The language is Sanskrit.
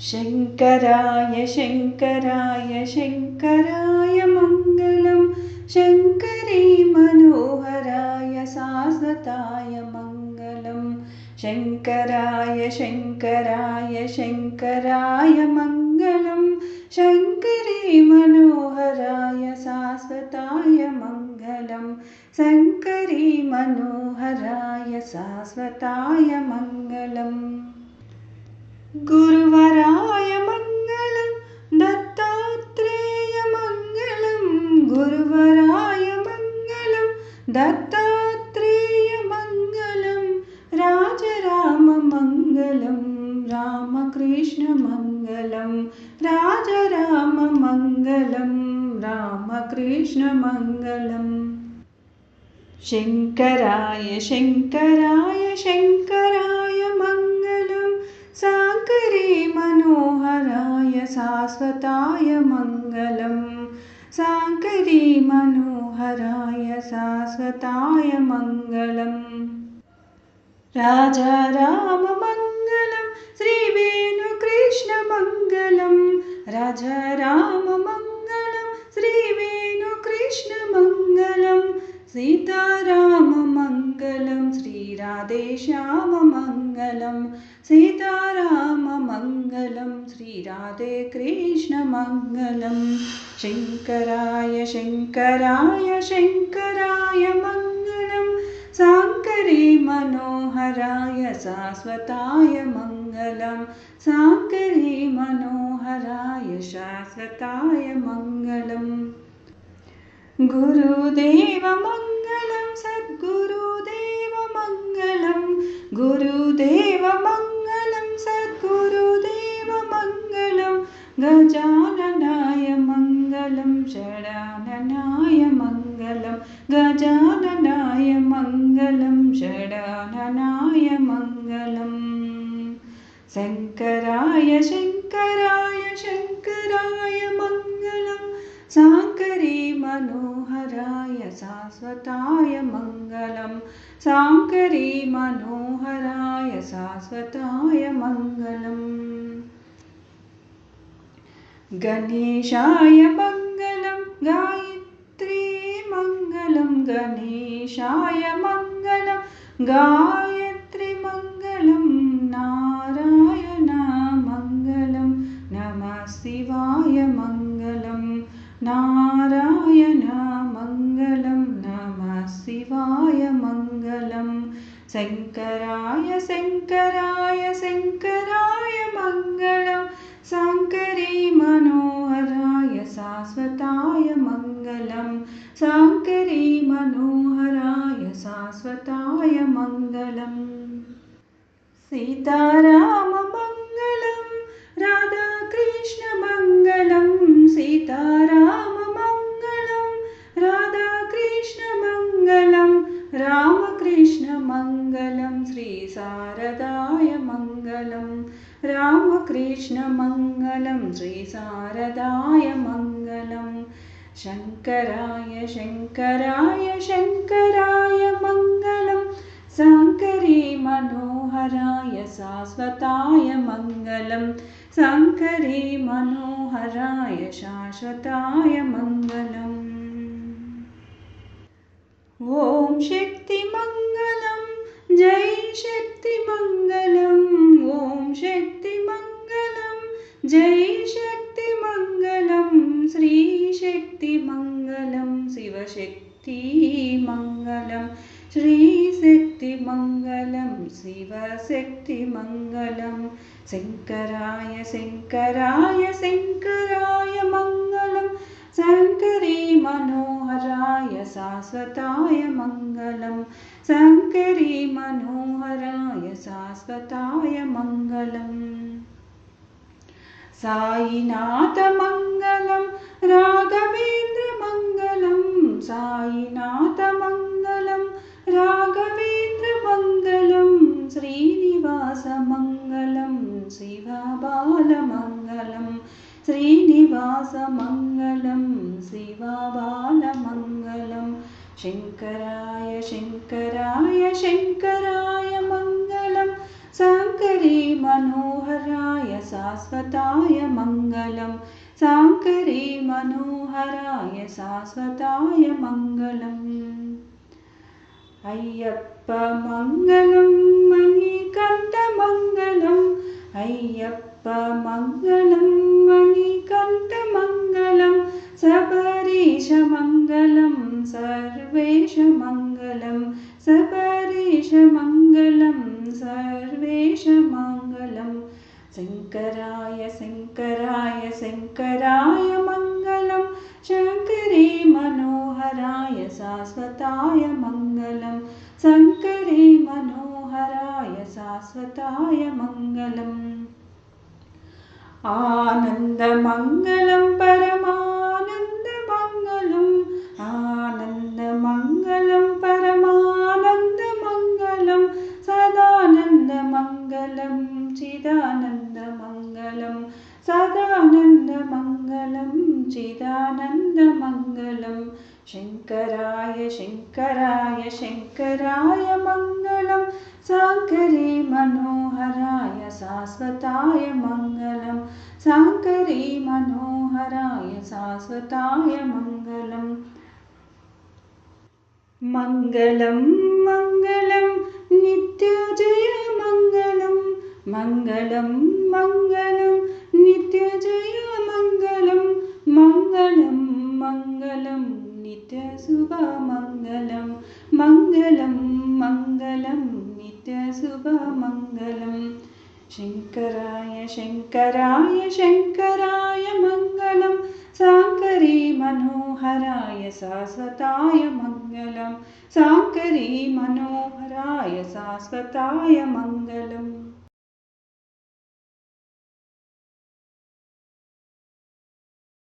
शङ्कराय शङ्कराय शङ्कराय मङ्गलं शङ्करी मनोहराय शाश्वताय मङ्गलं शङ्कराय शङ्कराय शङ्कराय मङ्गलं शङ्करी मनोहराय शाश्वताय मङ्गलं शङ्करी मनोहराय शाश्वताय मङ्गलम् गुरुवराय मङ्गलं दत्तात्रेयमङ्गलं गुरुवराय मङ्गलं दत्तात्रेयमङ्गलं राजराममङ्गलं रामकृष्णमङ्गलं राजराममङ्गलं रामकृष्णमङ्गलम् शङ्कराय शङ्कराय शङ्कराय मङ्गलं साङ्करे मनोहराय शाश्वताय मङ्गलं साङ्करी मनोहराय शाश्वताय मङ्गलम्। राजा राममङ्गलं श्रीवेणुकृष्णमङ्गलं राजा राममङ्गलं श्रीवेणुकृष्णमङ्गलं सीताराममङ्गलं श्रीराधेश्याममङ्गलं सीताराममङ्गलं श्रीराधे कृष्णमङ्गलं शङ्कराय शङ्कराय शङ्कराय मङ्गलं साङ्करे मनोहराय शाश्वताय मङ्गलं साङ्करे मनोहराय शाश्वताय मङ्गलम्। गुरुदेवमङ्गलं सद्गुरुदेवमङ्गलं गुरुदेवमङ्गलं गजाननाय मङ्गलं षडाननाय मङ्गलं गजाननाय मङ्गलं षडाननाय मङ्गलम् शङ्कराय शङ्कराय शङ्कराय मङ्गलं साङ्करी मनोहराय शाश्वताय मङ्गलं साङ्करी मनोहराय शाश्वताय मङ्गलम् गणेशाय मङ्गलं गायत्री मङ्गलं गणेशाय मङ्गलं गायत्रीमङ्गलं नारायणमङ्गलं नमः शिवाय मङ्गलं नारायणमङ्गलं नमः शिवाय मङ्गलं शङ्कराय शङ्कराय शङ्कराय मङ्गलं साङ्करी मनोहराय शाश्वताय मङ्गलम्। सीताराममङ्गलं राधाकृष्णमङ्गलं सीताराममङ्गलं राधाकृष्णमङ्गलं रामकृष्णमङ्गलं श्रीशारदाय मङ्गलं रामकृष्णमङ्गलं श्रीशारदाय मङ्गलं शङ्कराय शङ्कराय शङ्कराय मङ्गलं। साङ्करी मनोहराय शाश्वताय मङ्गलं। साङ्करी मनोहराय शाश्वताय मङ्गलम् ॐ शक्तिमङ्गलं जय शक्तिमङ्गलम् शिवशक्तिमङ्गलं। शङ्कराय शङ्कराय शङ्कराय मङ्गलं। शङ्करी मनोहराय शाश्वताय मङ्गलं। शङ्करी मनोहराय शाश्वताय मङ्गलम् सायिनाथमङ्गलं राघवेन्द्रमङ्गलं सायिनाथमङ्गलं श्रीनिवासमङ्गलं शिवबालमङ्गलं शङ्कराय शङ्कराय शङ्कराय मङ्गलं शङ्करी मनोहराय शाश्वताय मङ्गलं साङ्करी मनोहराय शाश्वताय मङ्गलम्। अय्यप्प मङ्गलं मणिकण्ठमङ्गलम् अय्यप्प मङ्गलं मणिकण्ठमङ्गलं सबरीशमङ्गलं सर्वेशमङ्गलं सबरीशमङ्गलं सर्वेशमङ्गलं शङ्कराय शङ्कराय शङ्कराय मङ्गलं शङ्करे मनोहराय शाश्वताय मङ्गलं शङ्करे मनोहराय शाश्वताय मङ्गलम् ആനന്ദമംഗളം പരമാനന്ദമംഗളം ആനന്ദമംഗളം പരമാനന്ദമംഗളം സദാനന്ദമംഗളം ചിദാനന്ദമംഗളം സദാനന്ദമംഗളം ചിദാനന്ദമംഗളം ശങ്കരായ ശങ്കരായ ശങ്കരായ മംഗളം शाश्वताय मङ्गलं। साङ्करे मनोहराय शाश्वताय मङ्गलम् मङ्गलं मङ्गलं नित्यजय मङ्गलं। मङ्गलं मङ्गलं नित्यजय मङ्गलं। मङ्गलं मङ्गलं नित्यशुभमङ्गलं मङ्गलं। मङ्गलं नित्यशुभमङ्गलं शङ्कराय शङ्कराय शङ्कराय मङ्गलं। साङ्करे मनोहराय शाश्वताय मङ्गलं। साङ्करे मनोहराय शाश्वताय मङ्गलम्